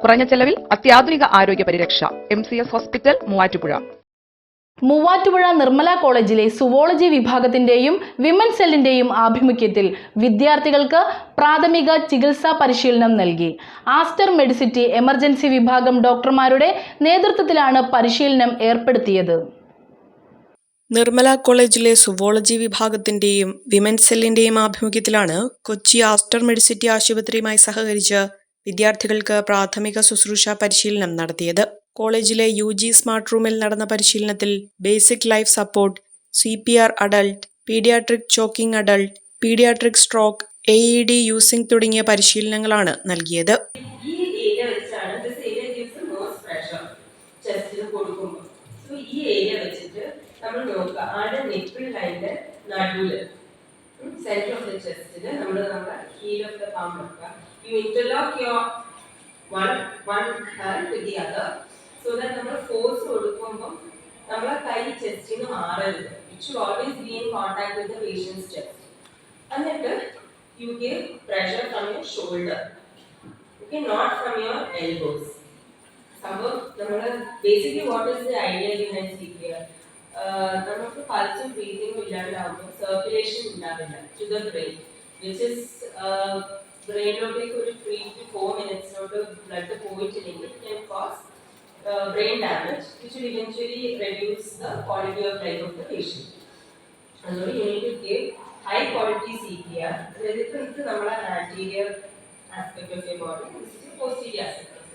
കുറഞ്ഞ ചെലവിൽ അത്യാധുനിക ആരോഗ്യ പരിരക്ഷ M C S hospital Muvattupuzha. Muvattupuzha Nirmala കോളേജിലെ സുവോളജി വിഭാഗത്തിന്റെയും വിമൻ സെല്ലിന്റെയും ആഭിമുഖ്യത്തിൽ വിദ്യാർത്ഥികൾക്ക് പ്രാഥമിക ചികിത്സാ പരിശീലനം നൽകി. ആസ്റ്റർ മെഡിസിറ്റി എമർജൻസി വിഭാഗം ഡോക്ടർമാരുടെ നേതൃത്വത്തിലാണ് പരിശീലനം ഏർപ്പെടുത്തിയത്. നിർമ്മല കോളേജിലെ സുവോളജി വിഭാഗത്തിന്റെയും വിമൻ സെല്ലിന്റെയും ആഭിമുഖ്യത്തിലാണ് കൊച്ചി ആസ്റ്റർ മെഡിസിറ്റി ആശുപത്രിയുമായി സഹകരിച്ച് വിദ്യാർത്ഥികൾക്ക് പ്രാഥമിക ശുശ്രൂഷ പരിശീലനം നടത്തിയത്. കോളേജിലെ യു ജി സ്മാർട്ട് റൂമിൽ നടന്ന പരിശീലനത്തിൽ basic life support C P R adult paediatric choking adult paediatric stroke A E D using തുടങ്ങിയ പരിശീലനങ്ങളാണ് നൽകിയത്. നമ്മൾ നോക്കുക ആടെ നിപ്പിൾ ലൈന്റെ നടുവിൽ. സെന്റർ ഓഫ് ദ ചെസ്റ്റിന് നമ്മൾ നമ്മുടെ ഹീൽ ഓഫ് ദ പാം വെക്കുക. You interlock your one one hand with the other so that നമ്മൾ ഫോഴ്സ് കൊടുക്കുമ്പോൾ നമ്മളെ കൈ ചെസ്റ്റിന് മാറരുത്. It should always be in contact with the patient's chest എന്നിട്ട് you give pressure from your shoulder okay not from your elbows സംഭവം നമ്മൾ basically what is the idea behind CPR നമുക്ക് പൾസും ബ്രീതിങ്ങും ഇല്ലാണ്ടാവുമ്പോൾ സർക്കുലേഷൻ ഉണ്ടാവില്ല to the brain which is ബ്രെയിനിലോട്ടേക്ക് ഒരു three to four മിനിറ്റ്സിലോട്ട് blood പോയിട്ടില്ലെങ്കിൽ cause brain damage which eventually reduce the quality of life of the patient അതുകൊണ്ട് you need high quality C P R അതായത് ഇത് നമ്മളെ anterior aspect of your body posterior aspect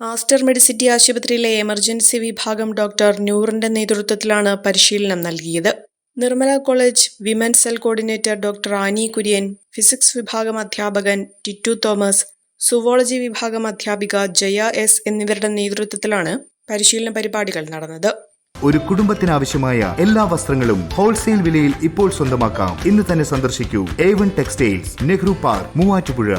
Aster Medicity ആശുപത്രിയിലെ emergency വിഭാഗം doctor നൂറിന്റെ നേതൃത്വത്തിലാണ് പരിശീലനം നൽകിയത്. Nirmala college women cell coordinator doctor Annie Kurian physics വിഭാഗം അധ്യാപകൻ ടിറ്റു തോമസ് സുവോളജി വിഭാഗം അധ്യാപിക ജയ എസ് എന്നിവരുടെ നേതൃത്വത്തിലാണ് പരിശീലന പരിപാടികൾ നടന്നത്. ഒരു കുടുംബത്തിനാവശ്യമായ എല്ലാ വസ്ത്രങ്ങളും ഹോൾസെയിൽ വിലയിൽ ഇപ്പോൾ സ്വന്തമാക്കാം. ഇന്ന് തന്നെ സന്ദർശിക്കൂ. A one textiles Nehru park Muvattupuzha.